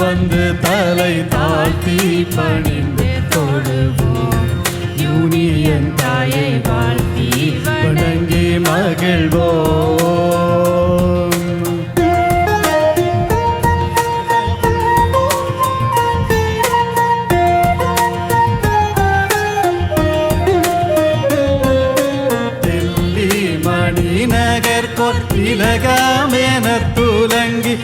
வந்து தலை தாழ்த்தி பணிந்து தொழுவோம். யூனியன் தாயை வாழ்த்தி வணங்கி மகிழ்வோம். தில்லி மணி நகர் கொத்திலகாமென துலங்கி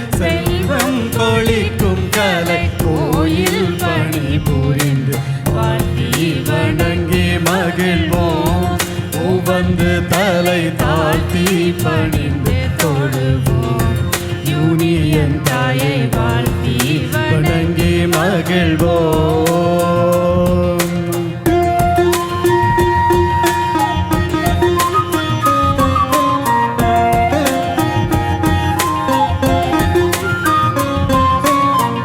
வந்து தலை தாழ்த்தி பணிந்து தொழுவோம். யூனியன் தாயை வாழ்த்தி வணங்கி மகிழ்வோம்.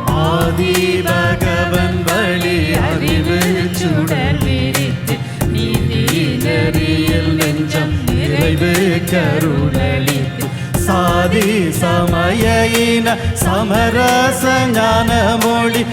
ஆதி பகவன் வழி அறிவு சுடர் കരുണലി സാധി സമയ സമരസ ജ്ഞാനമൊഴി